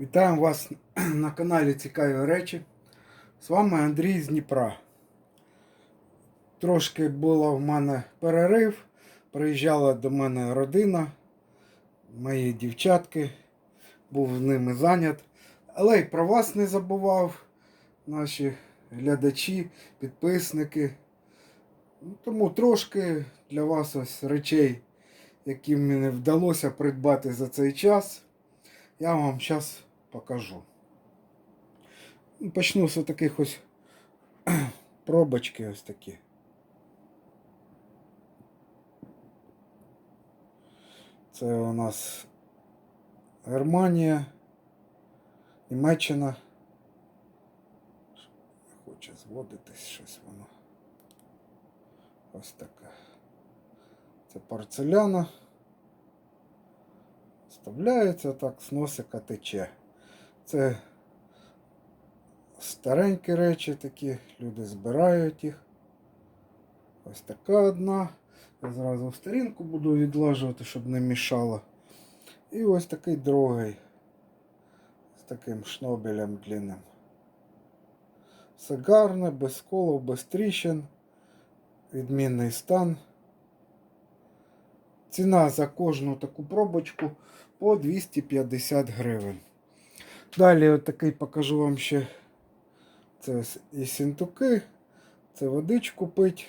Вітаю вас на каналі Цікаві речі. З вами Андрій з Дніпра. Трошки було в мене перерив. Приїжджала до мене родина, мої дівчатки, був з ними зайнят. Але й про вас не забував, наші глядачі, підписники. Ну, Тому трошки для вас ось речей, які мені вдалося придбати за цей час. Я вам зараз покажу. Ну, Почну з таких ось пробочки ось такі. Це у нас Германія, Німеччина. Хоче зводитись щось воно. Ось таке. Це порцеляна. Вставляється так, з носика тече. Це старенькі речі такі, люди збирають їх. Ось така одна. Я зразу сторінку буду відлажувати, щоб не мішало. І ось такий другий. З таким шнобелем длинним. Все гарне, без колов, без тріщин. Відмінний стан. Ціна за кожну таку пробочку по 250 гривень. Далі от покажу вам ще. Це і сінтуки. Це водичку пить.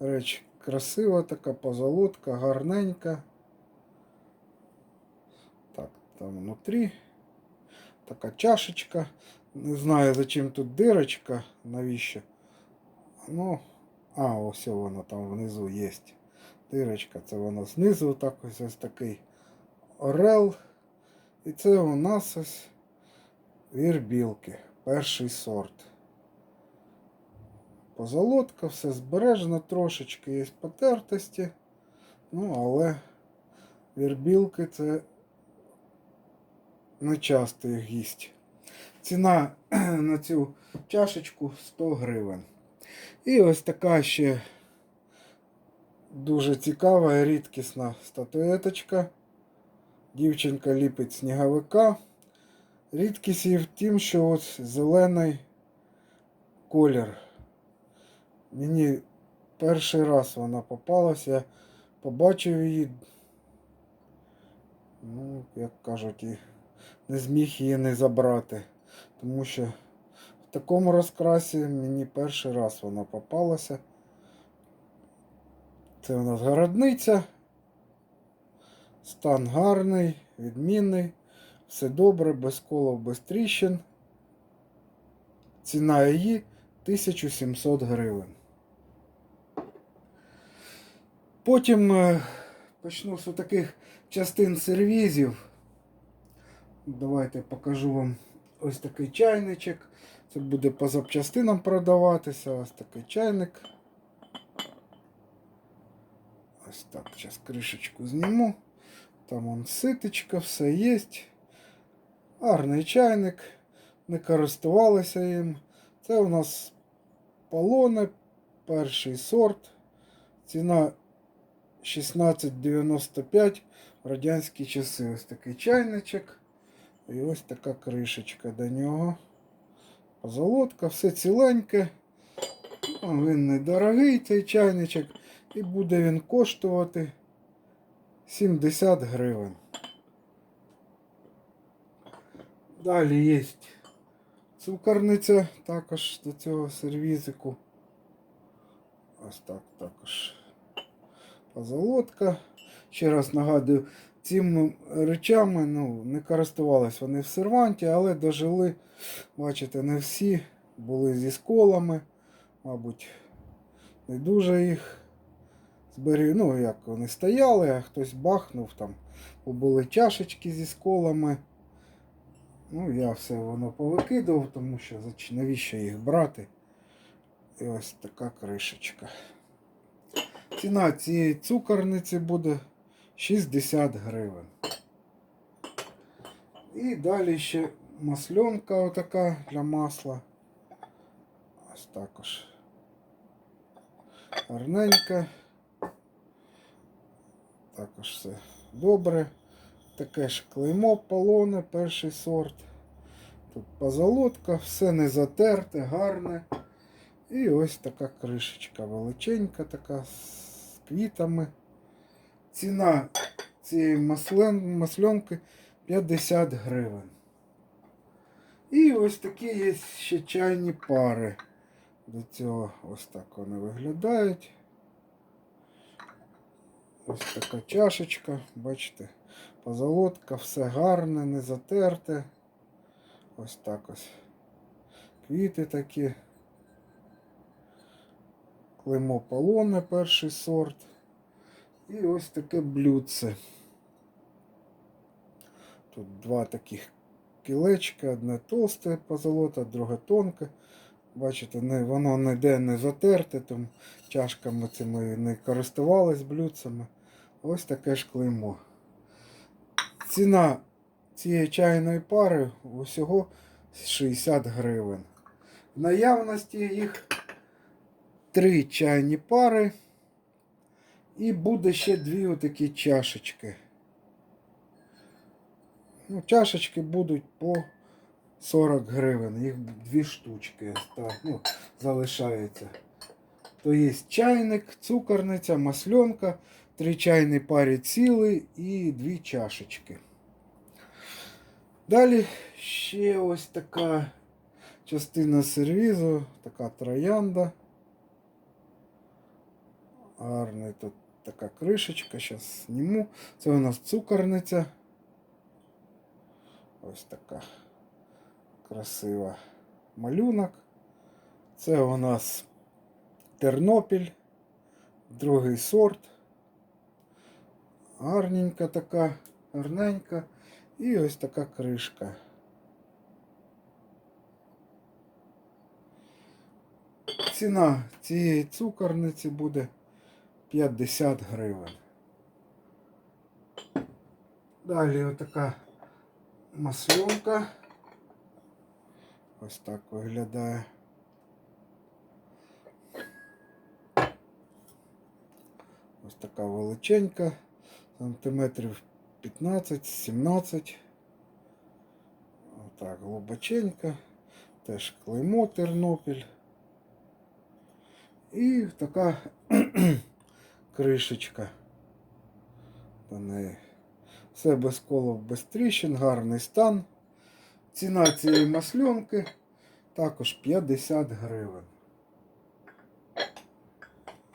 Реч красива така, позолотка, гарненька. Так, там внутрі. Така чашечка. Не знаю, зачем тут дирочка, навіщо. Ну, а, ось воно там внизу є. Дирочка, це воно знизу так ось ось такий орел. І це у нас ось вірбілки. Перший сорт. Позолотка, все збережено, трошечки є потертості. Ну, але вірбілки це не часто їх гість. Ціна на цю чашечку 100 гривень. І ось така ще дуже цікава і рідкісна статуеточка. Дівчинка ліпить сніговика. Рідкість її в тім, що ось зелений колір. Мені перший раз вона попалась, я побачив її, ну, як кажуть, і не зміг її не забрати. Тому що в такому розкрасі мені перший раз вона попалася. Це у нас городниця. Стан гарний, відмінний. Все добре, без колов, без тріщин. Ціна її 1700 гривень. Потім е, почну з таких частин сервізів. Давайте покажу вам ось такий чайничок. Це буде по запчастинам продаватися. Ось такий чайник. Ось так, зараз кришечку зніму. Там он ситочка, все є. Гарний чайник. Не користувалися їм. Це у нас полони, перший сорт. Ціна 16,95 в радянські часи. Ось такий чайничок. І ось така кришечка до нього. Позолотка, все ціленьке. Ну, Він недорогий цей чайничок. І буде він коштувати 70 гривень. Далі є цукорниця також до цього сервізику. Ось так також позолотка. Ще раз нагадую, цими речами ну, не користувались вони в серванті, але дожили, бачите, не всі були зі сколами, мабуть, не дуже їх зберіг. Ну, як вони стояли, а хтось бахнув там, бо були чашечки зі сколами. Ну, я все воно повикидав, тому що навіщо їх брати. І ось така кришечка. Ціна цієї цукорниці буде 60 гривень. І далі ще масленка отака для масла. Ось також. Гарненька. Також все добре. таке ж клеймо полоне, перший сорт. Тут позолотка, все не затерте, гарне. І ось така кришечка величенька, така з квітами. Ціна цієї маслен, масленки 50 гривень. І ось такі є ще чайні пари. До цього ось так вони виглядають. Ось така чашечка, бачите, позолотка, все гарне, не затерте. Ось так ось. Квіти такі. Клеймо полоне перший сорт. І ось таке блюдце. Тут два таких кілечка, одне толсте позолота, друге тонке. Бачите, не, воно ніде не затерте, там чашками цими не користувались блюдцями. Ось таке ж клеймо. Ціна цієї чайної пари усього 60 гривень. В наявності їх три чайні пари. І буде ще дві отакі чашечки. Ну, чашечки будуть по 40 гривень. Їх дві штучки та, ну, залишається. То є чайник, цукорниця, масленка, три чайні парі цілий і дві чашечки. Далі ще ось така частина сервізу, така троянда. Гарний тут така кришечка, зараз зніму. Це у нас цукорниця. Ось така красива малюнок. Це у нас Тернопіль, другий сорт. Гарненька така, гарненька. І ось така кришка. Ціна цієї цукорниці буде 50 гривень. Далі отака масленка. Ось так виглядає. Ось така величенька, сантиметрів 15-17. Отак, глибоченька. Теж клеймо Тернопіль. І така кришечка до неї. Все без колов, без тріщин, гарний стан. Ціна цієї масленки також 50 гривень.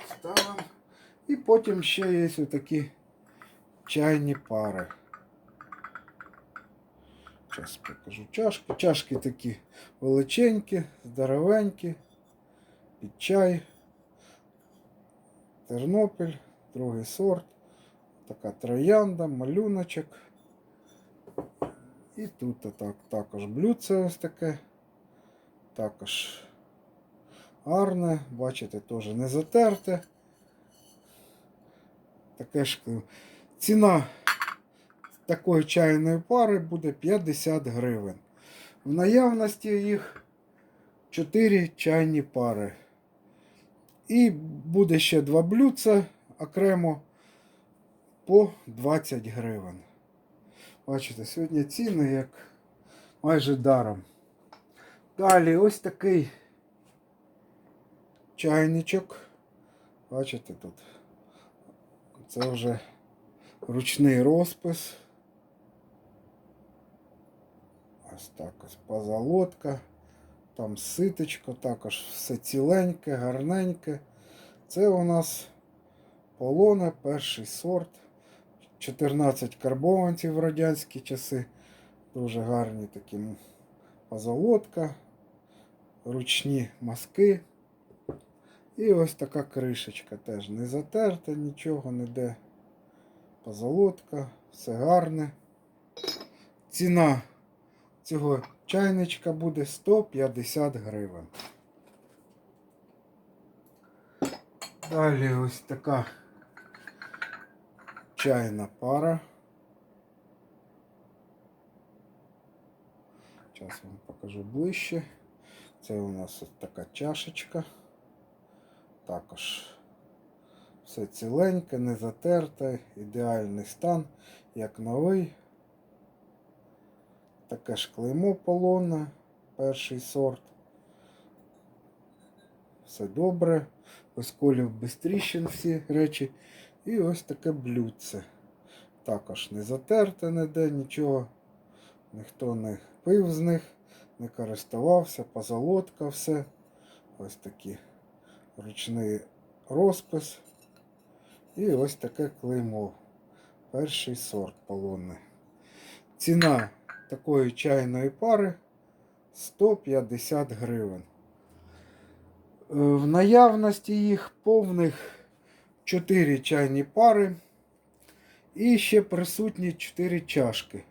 Ставимо. І потім ще є такі чайні пари. Зараз покажу чашки. Чашки такі величенькі, здоровенькі, під чай. Тернопіль, другий сорт. Така троянда, малюночок. І тут так, також блюдце ось таке. Також гарне, бачите, теж не затерте. Таке ж ціна такої чайної пари буде 50 гривень. В наявності їх 4 чайні пари. І буде ще два блюдця окремо по 20 гривень. Бачите, сьогодні ціни як майже даром. Далі ось такий чайничок. Бачите тут. Це вже ручний розпис. Ось так ось позолотка. Там ситочко, також все ціленьке, гарненьке. Це у нас полона, перший сорт. 14 карбованців в радянські часи. Дуже гарні такі позолотка, ручні маски. І ось така кришечка теж не затерта, нічого ніде. Позолотка, все гарне. Ціна цього чайничка буде 150 гривень. Далі ось така чайна пара. Зараз вам покажу ближче. Це у нас ось така чашечка. Також все ціленьке, не затерте, ідеальний стан, як новий. таке ж клеймо полонне, перший сорт. Все добре. Без колів без тріщин всі речі. І ось таке блюдце. Також не затерте ніде, нічого. Ніхто не пив з них, не користувався, позолотка, все. Ось такі ручний розпис. І ось таке клеймо. Перший сорт полонний. Ціна такої чайної пари 150 гривень. Е, В наявності їх повних 4 чайні пари. І ще присутні 4 чашки.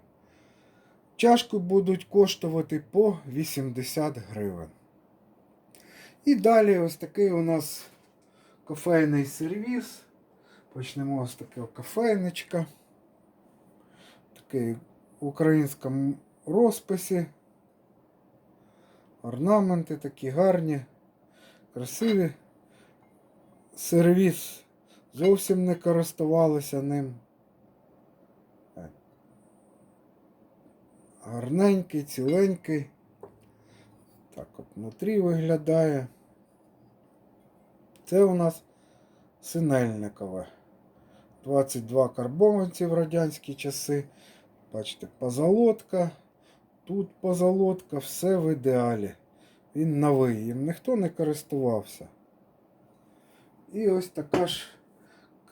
Чашки будуть коштувати по 80 гривень. І далі ось такий у нас кофейний сервіс. Почнемо з такого кофейничка. Такий в українському розписі. Орнаменти такі гарні, красиві. Сервіс зовсім не користувалися ним. Гарненький, ціленький. Так от внутрі виглядає. Це у нас синельникове. 22 карбованці в радянські часи. Бачите, позолотка. Тут позолотка, все в ідеалі. Він новий, їм ніхто не користувався. І ось така ж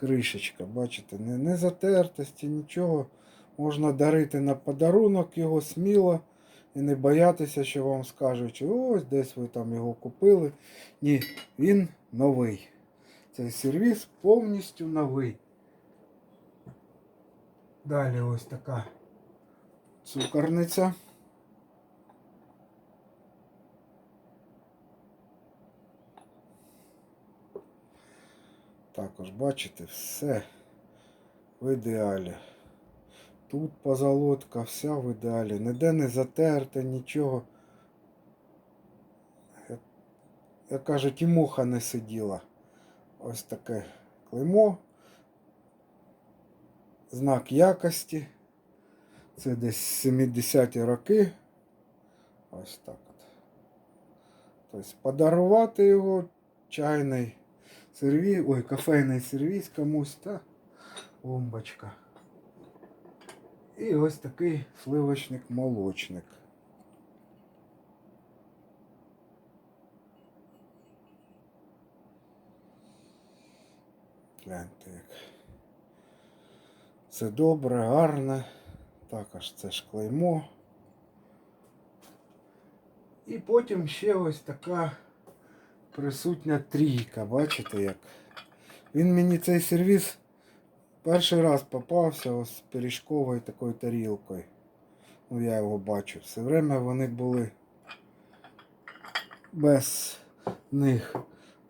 кришечка, бачите, не, не затертості, нічого. Можна дарити на подарунок його сміло і не боятися, що вам скажуть, що ось десь ви там його купили. Ні, він новий. Цей сервіс повністю новий. Далі ось така цукорниця. Також бачите, все в ідеалі. Тут позолотка, вся в ідеалі. Ніде не затерта, нічого. Як, як кажуть, і муха не сиділа. Ось таке клеймо. Знак якості. Це десь 70-ті роки. Ось так от. Тобто подарувати його чайний сервіс, ой, кофейний сервіс комусь, та бомбочка. І ось такий сливочник-молочник. Гляньте як. Це добре, гарне. Також це ж клеймо. І потім ще ось така присутня трійка. Бачите як? Він мені цей сервіс перший раз попався з пиріжковою такою тарілкою. Ну, я його бачу. Все время вони були без них.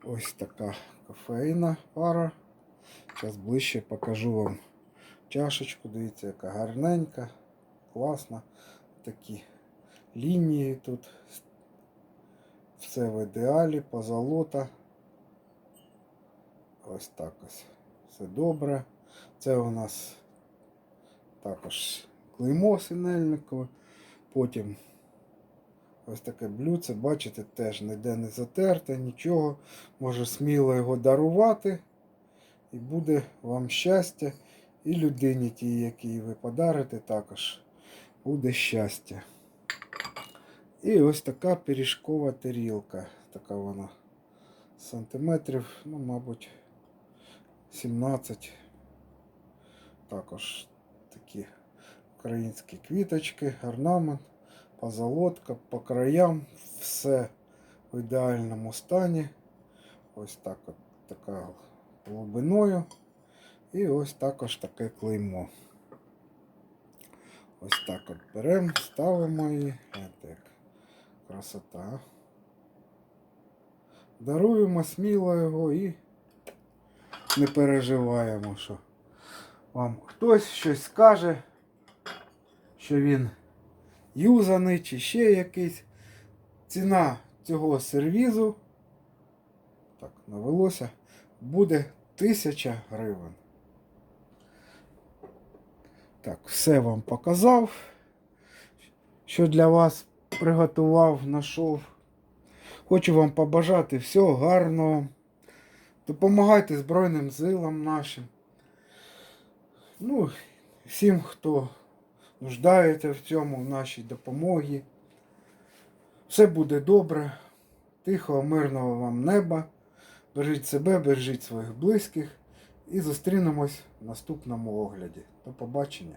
Ось така кофейна пара. Зараз ближче покажу вам чашечку. Дивіться, яка гарненька, класна. Такі лінії тут. Все в ідеалі, позолота. Ось так ось. Все добре. Це у нас також клеймо синельникове. Потім ось таке блюдце, бачите, теж ніде не затерте, нічого. Може сміло його дарувати. І буде вам щастя. І людині тій, якій ви подарите, також буде щастя. І ось така пиріжкова тарілка. Така вона сантиметрів, ну, мабуть, 17. Також такі українські квіточки, орнамент, позолотка, по краям, все в ідеальному стані. Ось так от така глибиною. І ось також таке клеймо. Ось так от беремо, ставимо її. Красота. Даруємо сміло його і не переживаємо, що вам хтось щось скаже, що він юзаний чи ще якийсь. Ціна цього сервізу, так, навелося, буде 1000 гривень. Так, все вам показав. що для вас приготував, знайшов. Хочу вам побажати всього гарного. Допомагайте Збройним силам нашим. Ну, всім, хто нуждається в цьому, в нашій допомогі. Все буде добре. Тихого, мирного вам неба. Бережіть себе, бережіть своїх близьких. І зустрінемось в наступному огляді. До побачення.